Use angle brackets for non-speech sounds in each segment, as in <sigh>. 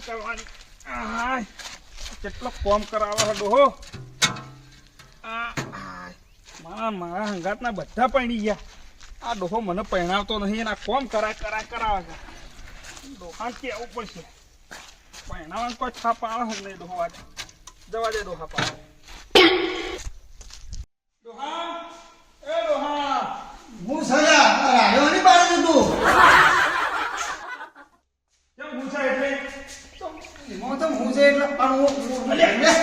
કર કરવાની કેટલો કોમ છે ડોહાન કેવું પડશે? પહેણાવાનું નહીં ડોહો આજે? દે ડોહા ડોહા હું સજા રાડ્યો નહીં પાડે તું કેમ પૂછા એટલે એમાં તો હું હું. અલ્યા.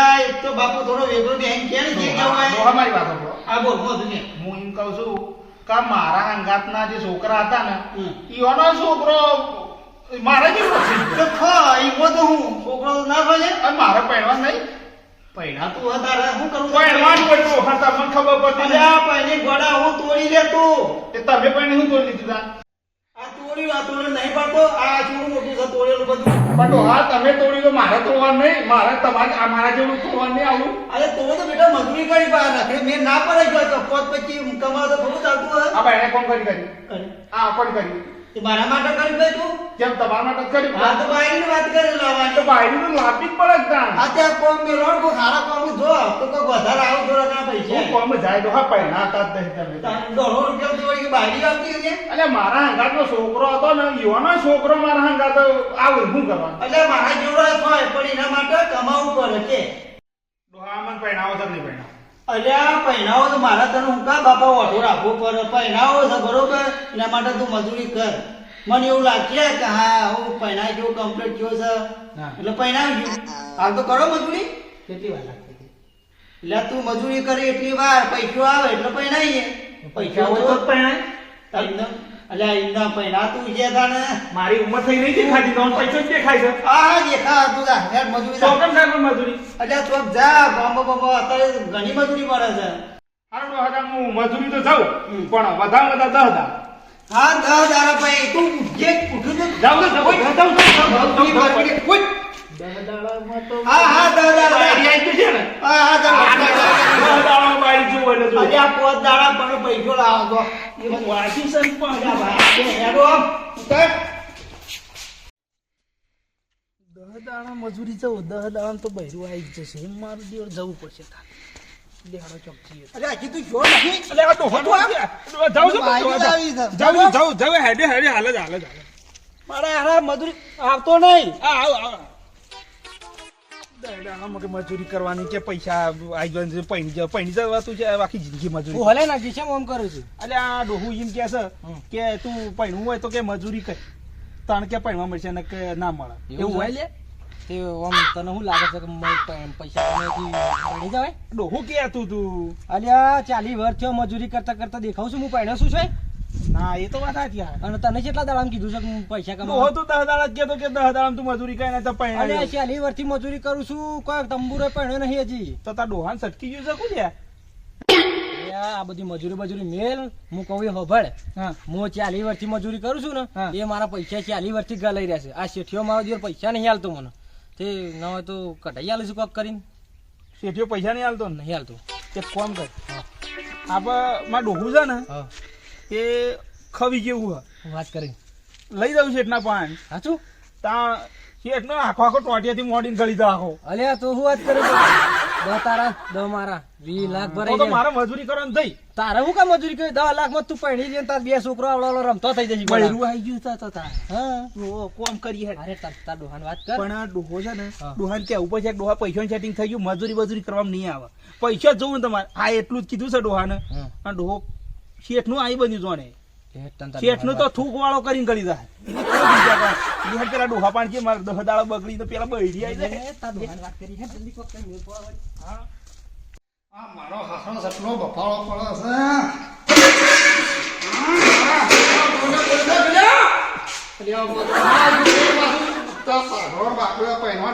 આ તો બાપુ થોડો વેગળો બેહીને કે ને જે કહેવું હોય. ડોહા મારી વાત. હા, બોલ, હું? હું એમ કહું છું કે આ મારા અંગાતના જે છોકરા હતા ને એનો છોકરો મારા જેવો તો ખા, ઈમાં તો હું. છોકરો તો ના ખાય અને મારે પહેરવા નહીં. પૈણા તું હતા શું કરું? પહેરવાનું પડતું હતા મને ખબર પડતી આ પહેલી ગોડા હું તોડી લેતો એ તમે પણ શું તોડી લીધું આ તોડ્યું, આ તોડ્યું નહીં પડતો. આ શું મોટું છે તોડેલું બધું. પણ હા તમે તોડી તો મારે તોડવાનું નહીં. મારે તમારે આ મારા જેવું તોડવાનું નહીં આવું. અરે તો તો બેટા મજૂરી કરી પા નખરે મેં ના પડે ગયો તો પોત પછી કમાવ તો થોડું ચાલતું હોય. આ ભાઈને કોણ કરી કરી. આ કોણ કરી તે મારા માટે કરી ભાઈ તું? કેમ તમારા માટે કરી હા તો બાઈની વાત કરી તો લાવવાની તો લાપી પડે તાણ. આ તે કોમ મે રોડ કો ખારા કોમ જો તો કોઈ વધારે આવું થોડા ના હું પૈસા કોમ જાય ડોહા પહેરનાતા જ નહીં તમે. તારે દોઢો રૂપિયા તો વળી બાયરી આવતી હતી એટલે મારા હંગાતનો છોકરો હતો ને યુવાનો છોકરો મારા હંગાત આવું શું કરવા એટલે મારા જેવડો હોય પણ એના માટે કમાવું પડે કે. દોહા મન પહેણાવો છે કે નહીં પહેણાવો. અલ્યા પહેણાવો તો મારા તને હું કા બાપા ઓઢો રાખવો પડે? પહેણાવો છે બરોબર? એના માટે તું મજૂરી કર. મને એવું લાગે કે હા હું પહેણાઈ જેવું કમ્પ્લીટ થયો છે. એટલે પહેણાવી ગયું. હાલ તો કરો મજૂરી. કેટલી વાર લાગતી એટલે તું મજૂરી કરી એટલી વાર પૈસો આવે એટલે પહેણાઈએ પૈસા હોય તો એમના અલ્યા એમના પહેણા તું જે તાને મારી ઉંમર થઈ નહીં દેખાતી તો પૈસો જ દેખાય છે. આ હા દેખા તું જા યાર મજૂરી તો. કેમ સાહેબ મજૂરી. અલ્યા તું જા બાબા બાબા અત્યારે ઘણી મજૂરી મળે છે. હારું તાણ હું મજૂરી તો જાઉં પણ વધારે વધારે દસ હજાર હા દસ હજાર પછી તું જે ઉઠું જાવ તો જાવ. કોઈ છે જેવું પણ તો એ દહ દાણા મજૂરી જવું દહ દાણા તો બૈરું આવી જશે. એમ મારું દિવસ જવું પડશે હજી તું જો નહીં. એટલે આ તો આ- જાઉં છું, જાઉં, જાઉં, જાઉં, જાઉં, હેડે, હેડે, હાલે જ, હાલે જ, હાલે જ. હારા મજૂરી આવતો નહીં. આવ, આવ. કે મજૂરી કરવાની કે પૈસા આવી જાય પૈણી જાય પૈણી જવાતું છે આખી જિંદગી હું મજૂરી હલે કરું છું એટલે આ ડોહું એમ કે છે કે તું પૈણું હોય તો કે મજૂરી કર તણ કે પૈણવા મળશે ને કે ના મળે એવું હોય લે તે તને શું લાગે છે કે પૈસા જવાય ડોહું કે તું તું અલ્યા ચાલી વર્ષ થયો મજૂરી કરતા કરતા દેખાવ છું હું પહેણ્યો શું છે ના એ તો વાત સાચી અને તને કેટલા દાડામાં કીધું છે કે હું પૈસા ડોહો કમાવા? તું દસ દાડા કહેતો કે દસ દાડા તું મજૂરી ને તો ચાલી વર્ષથી મજૂરી કરું છું કોઈ તંબુરો પહેણ્યો નહીં હજી. તો તાર ડોહાન સટકી ગયું છે કુલ્યા અલ્યા, આ બધી મજૂરી મજૂરી મેલ હું કહું એ હોભળ. હું. ચાલી વર્ષથી મજૂરી કરું છું ને એ મારા પૈસા ચાલી વર્ષથી ગલાઈ રહ્યા છે. આ શેઠિયો મારો દિવસ પૈસા નહીં હાલતો મને. તે ન હોય તો કઢાઈ આલું છું કોક કરીને. શેઠિયો પૈસા નહીં હાલતો નહીં હાલતો તે કોમ કર. આપણે મારા ડોહું છે ને એ ખવી જેવું હું વાત કરી. લઈ જાઉં શેઠના પાન. સાચું તા શેઠનો આખો આખો ટોટિયાથી મોડીને ગળી દો આખો. અલ્યા તો શું વાત કરે દસ તારા દસ મારા વી લાખ ભરાઈ તો મારે મજૂરી કરવાની થઈ. તારે હું કામ મજૂરી કરી? દસ લાખમાં તું પડી જઈને તાર બે છોકરો આવડો રમતો થઈ જશે બૈરું આવી ગયું તો તાર. હા. કોમ કરી હે અરે તાર તાર ડોહાન વાત કર. પણ ડોહો છે ને ડોહાન કે ઉપર છે ડોહા? પૈસાનું સેટિંગ થઈ ગયું મજૂરી મજૂરી કરવામાં નહીં આવે. પૈસા જોવું ને તમારે. આ એટલું જ કીધું છે ડોહાને. આ ડોહો શેઠનું આઈ બન્યું જોણે. શેઠનું તો થૂક વાળો કરીને ગળી જાય. <laughs> પેલા ડોહા પાણ કે મારે દહ દાડા બગડી તો પેલા બૈરી આવી જાય એ તાર ડોહાન વાત કરી હે જલ્દી કોક કઈ મેળ પડે. વળી. હા. આ મારો હાથનો સટલો બફાળો પડે છે.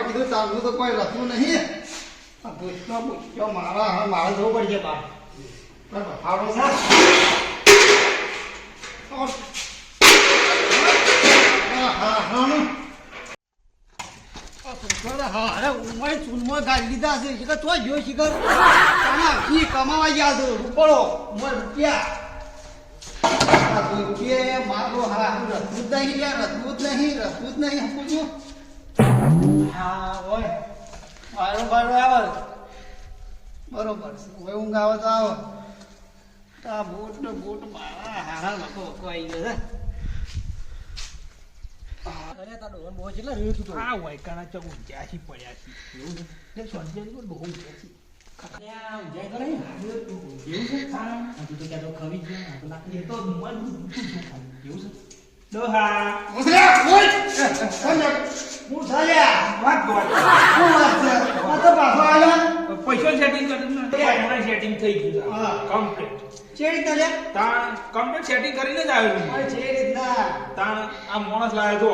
કીધું ચાલુ તો કોઈ રખવું નહીં. આ મારા જવું પડશે અરે ઉંમર ચૂનમાં ગાડી લીધા છે શિખર તો જો શિખર કાના કમાવા ગયા છે રૂપડો ઉંમર રૂપિયા રૂપિયે મારો હા રસૂદ નહીં યાર રસૂદ નહીં રસૂદ નહીં હું પૂછું હા ઓય મારો બારો આવે. બરોબર છે. ઊંઘ આવે તો આવે. આ બૂટ ને બૂટ મારા હારા લોકો કોઈ ગયો પડ્યા છે. એટલે બહુ છે. એ તો કોણ છે? આ પૈસા સેટિંગ કરીને સેટિંગ થઈ ગયું હા. કમ્પ્લીટ ચેડી કર્યા તાણ કમ્પ્લીટ સેટિંગ કરીને જ આવ્યો છું. ઓય રીતના. તાણ આ માણસ લાવ્યો તો.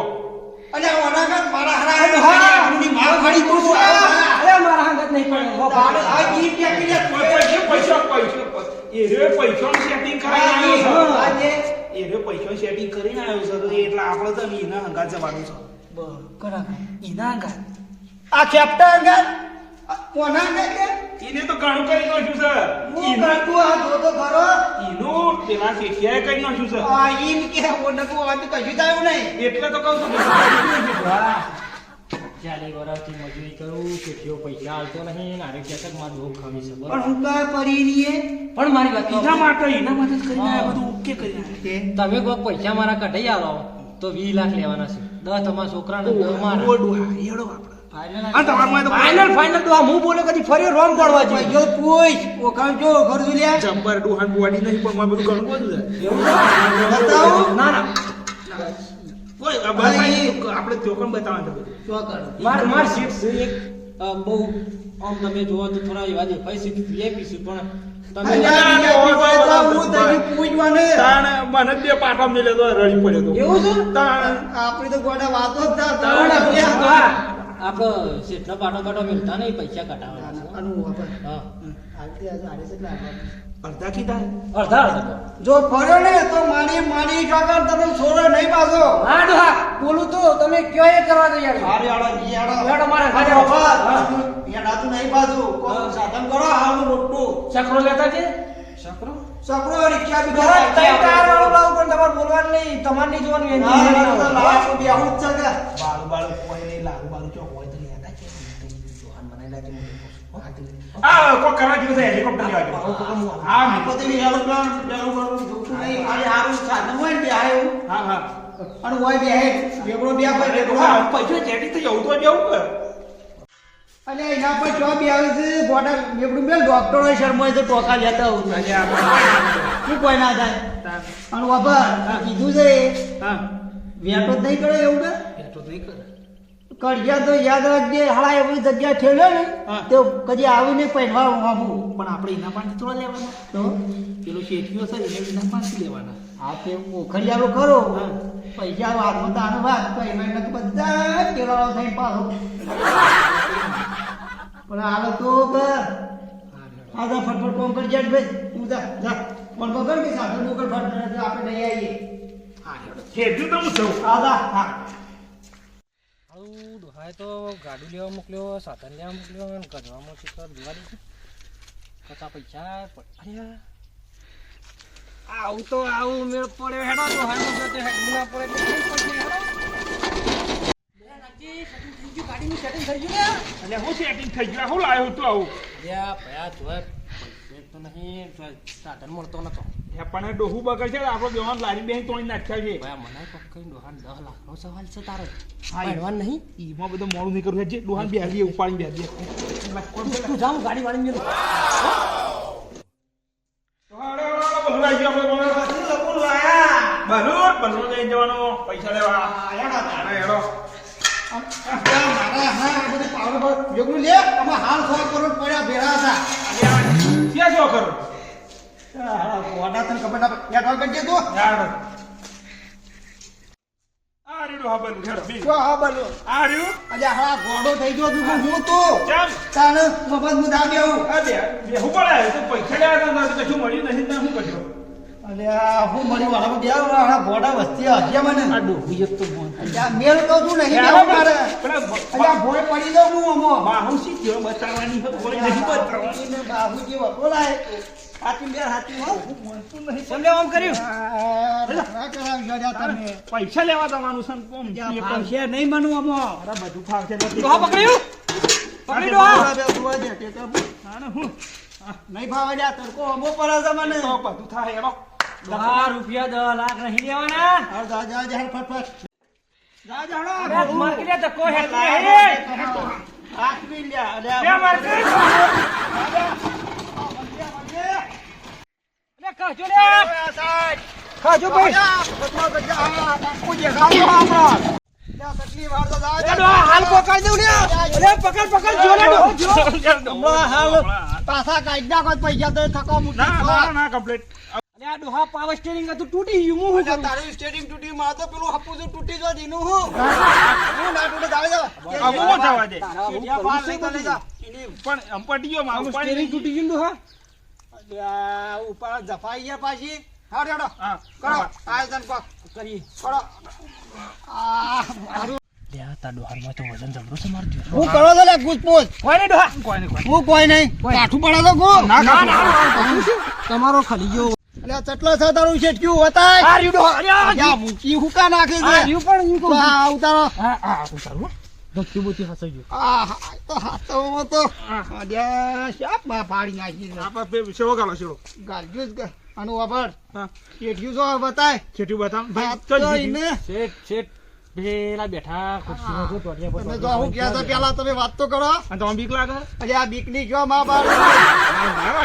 અલે ઓનાગત મારા હરા હે હા. આપણી માર ફાડી તું છું અરે મારા હાંગત નહીં પડે. તારે આ કી કે કે પૈસા પૈસા પૈસા. એ રે પૈસાનું સેટિંગ આવ્યો છે. આજે. એ રે સેટિંગ કરીને આવ્યો છે તો એટલે આપણે તો એના હંગાત જવાનું છે. કરા એના હંગાત. આ કેપ્ટન ગન કોના કે ઈને તો ઘણું કરી નાખ્યું છે. એનું કરતું આ જો તો ખરો? ઈનો પેલા શેઠિયાએ કરી નાખ્યું છે. આ ઈન કે ઓનકુ આ તો કશું થયું નહીં. એટલે તો કહું છું <laughs> ચાલી વર્ષથી મજૂરી કરું કેટલો પૈસા આવતો નહીં ને આરોગ્ય તકમાં દુઃખ ખાવી છે પણ હું પણ મારી વાત એના માટે એના માટે કરીને આ બધું ઓકે કરીને આવ્યા. તમે કોઈ પૈસા મારા કઢાઈ આવો તો વીસ લાખ લેવાના છે. દસ તમારા છોકરાને દસ મારા. ઓડું એડો આપણે. ફાઇનલ આ તમારામાં તો ફાઇનલ ફાઇનલ તો આ હું બોલ્યો કદી ફરી રોમ પડવા જોઈએ જો પૂછ કામ જો જુલિયા જબ્બર ડોહાન બોડી નહીં પણ મારે બધું ઘણું બધું છે. બતાવો. ના ના. આપણે ચોકન બતાવવાનું. શું માર માર સીટ છે એક. બહુ આમ તમે જોવો તો થોડા એવા દેખાય સીટ VIP છે પણ તમે હું તને પૂછવાને. તાણ મને બે પાટા તો રડી પડ્યો તો. એવું છે? તાણ. આપણી તો ગોડા વાતો જ તાણ. થાય. આપણે જેટલો પાટો પાટો મિલતા નહીં પૈસા કટાવવાના. હા આજે. અડધા કીધા અડધા અડધા જો ફર્યો ને તો મારી મારી કાકા તમે છોડો નહીં પાછો હા ડોહા બોલું તો તમે કયો એ કરવા તૈયાર છો? મારે આડો મારે હાજર. આડો. હા. નહીં પાછું સાધન કરો હાલું મોટું ચક્રો લેતા છે ચક્રો સકરો રિક્ષા બી તઈ વાળો લાવું પણ તમારે બોલવાનું નહીં તમારે નહીં જોવાનું. લાવો. બાળું બાળું કોઈ નહીં લાડુ બાળું ચોક હોય તો નહીં હતા કે જોહાન બનાવી લાગે મોટો પોસ્ટ. આ કોઈ કરવા જેવું છે હેલિકોપ્ટર લેવા જેવું. હા આ તો તે વિહારો પ્લાન, બેરું બરું જોતું નહીં. ખાલી હારું સાધન હોય ને એવું. હા હા અને હોય બેહે. બેગડો બે ભાઈ બેગડો. હા, પૈસા ચેટી થઈ જવું તો જવું કર અને એના પર ચો બી આવે છે બોર્ડર બેગડું બે ડોક્ટર હોય શર્મા તો ટોકા લેતા આવું શું કોઈ ના થાય પણ અને વાપર કીધું છે હા વેટો જ નહીં કરે એવું કે વેટો તો નહીં કરે કડિયા તો યાદ રાખજે હાળા એવી જગ્યા ઠેલ્યો ને તે કદી આવીને પહેરવા વાપું પણ આપણે એના પાણી થોડા લેવાના. તો? પેલો શેઠિયો છે એને એના પાણી લેવાના. આ તે પોખરિયારો ખરો. હા. પૈસા વાતમાં તાનો વાત તો બધા કેળાઓ થઈ પાછો. પણ હાલો તો કર જા ફટફટ કોમ કરી જાય ભાઈ. તું જા જા. પણ પકડ કે સાથે મોકલ ફટફટ. આપણે નહીં આવીએ. હા શેઠિયું તો હું જઉં. આ હા. આવું ડોહાએ તો ગાડી લેવા મોકલ્યો સાધન લેવા મોકલ્યો અને ગધવામાં મોકલ્યો દીધું કચા પૈસા અરે આવું તો આવું મેળ પડ્યો હેડો ડોહાનો જો તે હેડ ના પડે એટલે નહીં પડશે હેડો ગાડીનું સેટિંગ થઈ ગયું એટલે હું સેટિંગ થઈ ગયું? હું લાવ્યો તો આવું? અલ્યા ભયા જોય તો નહીં સાધન મળતો નતો. એ પણ ડોહું બગડ છે આપણો બેવાન લારી બેન તોડી નાખ્યા છે. ભાઈ મને પકડી ડોહાન દસ લાખનો સવાલ છે તારે. હા, એ- નહીં? ઈમાં બધું મોડું નહીં કરવું છે ડોહાન બે હાલી ઉપાડી બે બે તું જામ ગાડી વાળી ગયો બલુટ બલુટ લઈ જવાનો પૈસા લેવા. આયા તા. હેડો. મારા હા બધું પાવડર પર લે અમે હાલ સો કરોડ પડ્યા ભેળા હતા. ક્યાં શું કરો? વાડા તને ખબર ના યાર, કોલ કરજે તું? યાર આ રે ડોહા હેડો બી. જો હા આ હા ઘોડો થઈ ગયો તું હું તો? ચાલ તાણ મફત હું દાબી આવું આ બે તો પૈસા લેવા તો કશું મળ્યું નહીં તો શું કર્યું અલ્યા હું મળી વાળા બે વાળા ઘોડા વસ્તી હસ્યા મને આ ડોહી એક તો મોન અલ્યા મેળ તો તું નહીં યાર, મારે. અલ્યા ભોય પડી જાઉં હું અમો બાહુ શી બતાવવાની કોઈ નહીં બતાવવાની બાબુજીને બાબુજી વખોલાય હાથી બે હાથી હો સમલે આમ કર્યું? ના કરાવજો લ્યા તમે. પૈસા લેવા તમારું છે કોમ? એ નહીં મનું અમો અરે બધું ફાવશે નથી. પકડ્યું? પકડી બે સુવા હું. નહીં ફાવે લ્યા તડકો અમો પડે છે મને તો બધું થાય એનો ડોહા રૂપિયા દસ લાખ નહીં લેવાના. હાલ જા જા જા ફટફટ જા જા હળો. અરે ધક્કો હેડ નહીં. લ્યા અલ્યા. બે માર્કેટ અરે કાચો લે. કાચો ભાઈ. અરે ડોહા હાલ પકડ દઉં લે. પકડ પકડ જો લે પાછા કાઢી નાખો પૈસા તો થકો ના ના ના કમ્પ્લીટ અરે આ ડોહા પાવર સ્ટીયરિંગ હતું તૂટી ગયું. હું શું તારું સ્ટેડિંગ તૂટી માં તો પેલું હપુજું તૂટી જો દીનું હું? <laughs> હું. ના તૂટે જાવે જા. મો થવા દે યા બાર લઈ તો જા. પણ અંપટીયો માં ગયો તૂટી ગયું ડોહા? ઉપર જફાઈ ગયા પાછી. હા રેડો હા કરો આયોજન પક કરી કરો આ મારું. લે તા ડોહારમાં તો વજન જબરો છે માર દ્યો હું કરો છો લે ગુજપુજ કોઈ ડોહા કોઈ નહીં કોઈ હું કોઈ નહીં. કાઠું પડે તો ગો ના ના. તમારો ખલી ગયો. એટલે ચટલો છે તારું શેઠક્યું વતાય? આ રીડો અરે આ મૂકી હુકા નાખે આ છે પણ તો કહું. આ ઉતારો. હા હા ઉતારું ધક્કી બોતી હસાઈ ગયો. આ હા, તો હાથોમાં તો અલ્યા, શાપ બા પાડી નાખી છે. આપણે બે સેવો ગાલો સેવો ગાલજ્યું જ આનું વાપર. હા. શેઠિયું જો બતાય છેટ્યું બતાવ. ભાઈ તો ચલ શેઠ શેઠ. પેલા બેઠા ખુરશીમાં જો ટોટિયા પર તમે જો હું ગયા હતા પેલા તમે વાત તો કરો. અને તો બીક લાગે? અરે આ બીકની જો માં બાર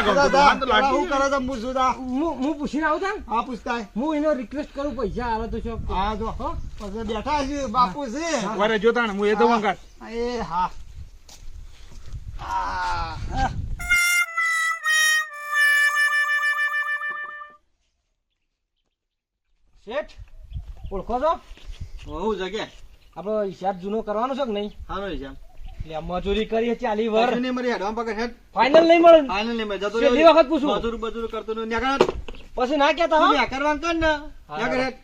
હું કરો તો તો હું દા? હું હું પૂછીને આવું ને, હા પૂછતા હું એનો રિક્વેસ્ટ કરું પૈસા આવે તો છો હા જો. હો? પછી બેઠા છે બાપુ છે. વારે જોતા ને હું એ તો વંગાત એ હા. શેઠ ઓળખો છો? હું જગ્યા આપણો હિસાબ જૂનો કરવાનો છે કે નહીં? હાલો હિસાબ. એટલે મજૂરી કરીએ ચાલી વર. નહીં મરી હેડવા પકડ હેડ. ફાઇનલ નહીં મળે. ફાઇનલ નહીં મળે જતો છેલ્લી વખત પૂછું. મજૂર મજૂર કરતો નહીં ન્યા પછી ના કેતા હા? કરવાનું કર ને. ન્યા કર હેડ.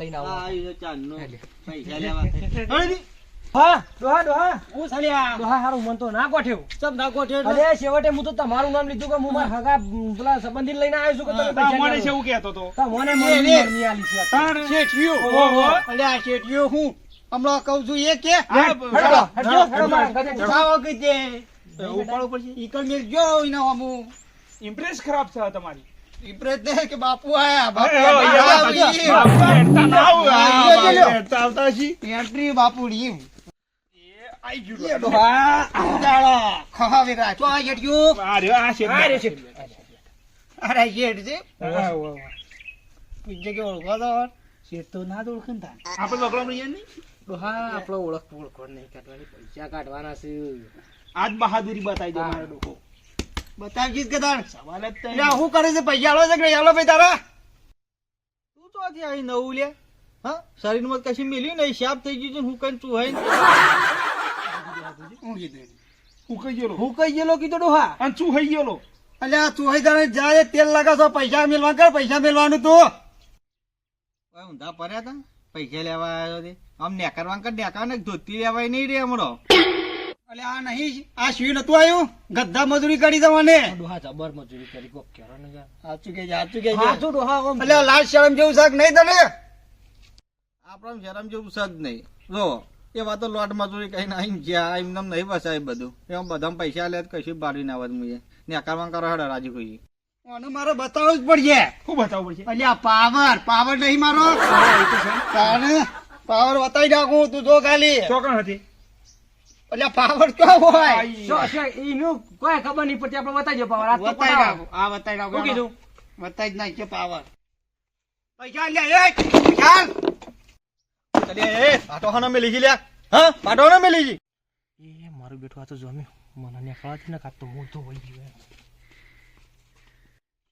લઈને આવો. આ ચાલ નો પૈસા લેવા હા ડોહા ડોહા. હું સળિયા. ડોહા હારું મન તો ના ગોઠ્યું. સબ નાખો છે અરે છેવટે હું તો તમારું નામ લીધું કે હું મારા હગા પેલા સંબંધી લઈને આવ્યો છું કે તમે પૈસા મને નહીં છે. એવું કહેતો તો. મને એ. મરમી આલી છે. તાણ શેઠિયું. ઓહો. અલ્યા શેઠિયું હું? હમણાં કહું છું એ કે? હા, હેડો, હેડો, હેડો. મારા જાઓ. જાઓ કે તે ઉપાડવું પડશે ઈકલ મેલ જો એના હમું ઇમ્પ્રેસ ખરાબ છે તમારી. વિપરીત દે કે બાપુ આયા. બાપુ આયા. બાપુ ના જ. એન્ટ્રી બાપુ એ, આઈ ગયું એ ડોહા ઉડાડો ખહાવી રાખ તો આ જેઠિયું આ રહ્યો, આ છે. આ રે છે. અરે જેઠ છે વાહ, વાહ. પૂછજે કે ઓળખો તો શેઠ તો ના જ ઓળખે ને આપણે બગડો નહીં નહીં ડોહા આપણો ઓળખ ઓળખો નહીં કાઢવાની પૈસા કાઢવાના છે આજ બહાદુરી બતાવી દે મારો ડોકો બતાવજી કે તાણ સવાલ જ હું કરે છે પૈસા આલો છે કે આલો ભાઈ તારા તું તો આથી અહીં નવું લે હા શરીરમાં કશું મેલ્યું નહીં શાપ થઈ ગયું છે હું કઈ તું હોય હું કીધું હું ગયેલો. હું ગયેલો કીધું ડોહા. અને શું ગયેલો. એટલે આ તું જાય તેલ લગાવશો પૈસા મેળવા કર પૈસા મેળવાનું તું. ઊંધા પડ્યા તા. પૈસા લેવા આવ્યો તે આમ નેકરવા કર નેકરવા ને ધોતી લેવાય નહીં રે હમણો. એટલે આ નહીં આ શિવ નતું આવ્યું? ગધા મજૂરી કરી દવાને ડોહા જબર મજૂરી કરી કોક કેરો ને સાચું કે સાચું કે હાચું ડોહા એટલે લાલ શરમ જેવું શાક નહીં તને? આપણા શરમ જેવું શાક નહીં. જો એ વાતો લોટ મજૂરી કઈ નહીં જ્યાં એમ નામ નહીં બસાય બધું. એમ બધા પૈસા લે કશું બાળી ના આવત મુએ ને કરવા કરો હડે રાજી કોઈ આનું મારે બતાવવું જ પડશે. શું બતાવવું પડશે? અલ્યા પાવર પાવર નહીં મારો. પાવર બતાવી નાખું તું જો ખાલી. ચોકણ હતી? અલ્યા પાવર કયો હોય? આઈ. શું છે એનું કોઈ ખબર નહીં પડતી આપણે બતાવી પાવર આ બતાવી. નાખું. આ બતાવી નાખું કીધું? બતાવી જ નાખીએ પાવર પૈસા લે ચલે. એ પાટો હનો જી લ્યા. હા પાટો હનો મેલી જી એ મારું બેઠું આ તો જમ્યું. મને નીકળવાથી ને કાં હું તો વહી ગયો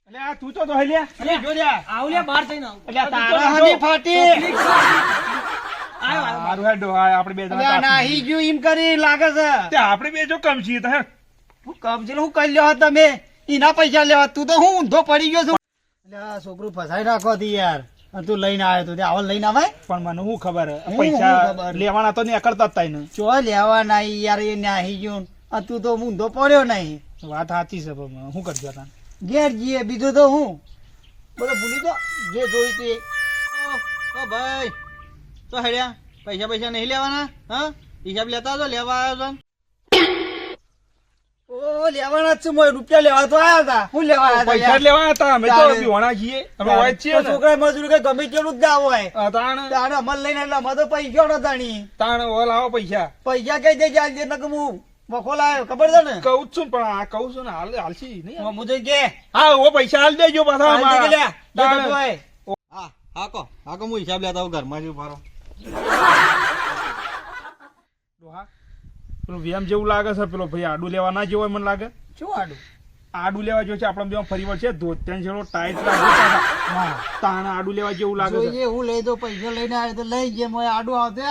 એટલે આ તું તો દોહી લે અલે જો લ્યા. આવ લે બહાર જઈને આવ. અલ્યા તારા હાની ફાટી. આયો, આયો. હારું આપણે બે જણા નાહી ગયું એમ કરી લાગે છે. તે આપણે બે જો કમ છીએ હે હું કબજે હું કરી લ્યો તમે. એના પૈસા લેવા. તું તો હું ઊંધો પડી ગયો છું. અલ્યા, છોકરું ફસાઈ રાખો હતી યાર. તું લઈને આવ્યો તો આવો લઈને આવે પણ મને શું ખબર? પૈસા લેવાના તો નહીં કરતા જ તાઈને ચો લેવા નહીં યાર એ નાહી ગયું આ તું તો ઊંધો પડ્યો નહીં. વાત સાચી છે પણ શું કરજો તા ઘેર જઈએ બીજું તો હું? બધું ભૂલી તો જે જોઈ તે. ઓ ભાઈ. તો હેડ્યા. પૈસા પૈસા નહીં લેવાના? હા? હિસાબ લેતા હતો લેવા આવ્યો તો. ઓ લેવાના જ છે મોય રૂપિયા લેવા તો આયા હતા. હું લેવા પૈસા જ હતા અમે તો તારે. છીએ. અમે હોય છીએ છોકરા મજૂરી કઈ ગમે તેટલું જ હોય. આ તાણ અમલ લઈને એટલે અમે તો પૈસા નતા તાણી તાણ ઓલ આવો પૈસા. પૈસા કઈ દે જાય છે નકર હું લાવ્યો ખબર છે ને? કહું જ છું પણ આ કહું છું ને હાલ હાલશી નહીં હું કે? હા ઓ પૈસા હાલ દેજો પાછા અમારા. હા હા કો હા કો હું હિસાબ લેતા હું ઘરમાં જ ઊભા રહો ડોહા, પેલું વેમ જેવું લાગે છે? પેલો ભાઈ આડું લેવા ના જેવો હોય મને લાગે. શું આડું. આડું લેવા જેવું છે આપણા બે ફરી વળશે. ધોતિયાન જેવો ટાઈટ લાગે. તાણ આડું લેવા જેવું લાગે છે. હું લઈ દો પૈસા લઈને આવે તો લઈ જેમ હોય આડું આવતે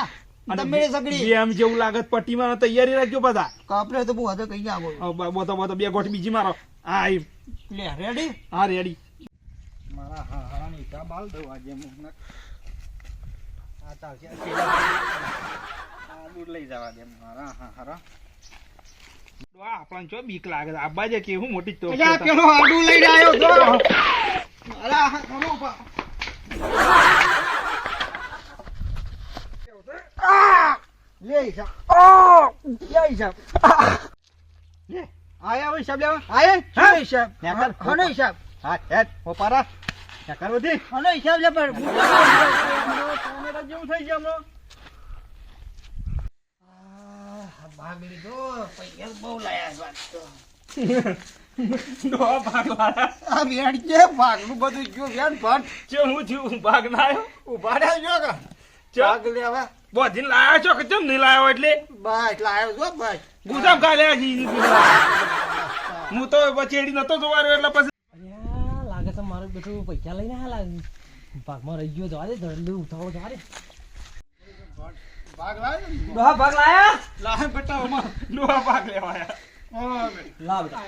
અને તમે સગડી. જેવું પટ્ટીમાં તૈયારી રાખજો બધા. કપડે તો બહુ હતો કઈ આવો. બોતો બોતો બે ગોઠ બીજી મારો. હા લે રેડી હા રેડી મારા હા હા ઈટા બાલ દો આજે હું આ ચાલશે આ દૂર લઈ જવા દે મારા હા હા આપણને જો બીક લાગે આબા જે કેવું મોટી તો પેલો આડું લઈને આવ્યો જો અરે હા ચલો પા લે હિસાબ લે હિસાબ લે આયા હવે હિસાબ લેવા. આયે? હા? હિસાબ નેકર કોનો હિસાબ હા હેડ ઓપારા નેકર વધી કોનો હિસાબ લે પણ. કેમેરા જેવું થઈ ગયો હમણાં. <laughs> ભાગ લીધો પૈસા બહુ લાયા વાત તો આ હું થયું ભાગ ના આવ્યો જો કે? ચો. ભાગ લેવા. બોધીને લાયા છો કે ચમ નહીં લાયો એટલે? બસ લાયો જો બસ ગુજામ કાલ્યા જી હું તો બચેડી નતો જોવાનો એટલે પછી લાગે છે મારું બેટું પૈસા લઈને હા લાગે. ભાગમાં રહી ગયો જવા દે ધડલું ઉઠાવો જવા દે. ભાગ લાયો ડોહા ભાગ લાયા? લાય બેટા ઓમાં ડોહા ભાગ લેવા આયા. લા બેટા.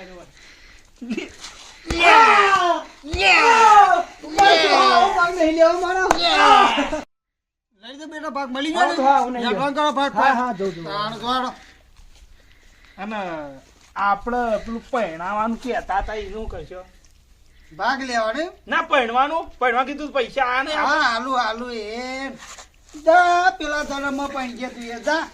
ભાગ નહીં લેવો મારો. લઈ દો બેટા ભાગ મળી ગયો ને? હા, હા, નહીં યાર, કરો ભાગ હા હા જોઉં છું તાણ જોડો. અને આપણે પેલું પહેણાવાનું કહેતા હતા એનું કરશો? ભાગ લેવાનો ના પહેણવાનું. પહેણવા કીધું પૈસા આ ને હા હાલું હાલું એ જા પેલા ધર્મમાં પણ ગયા તું જા.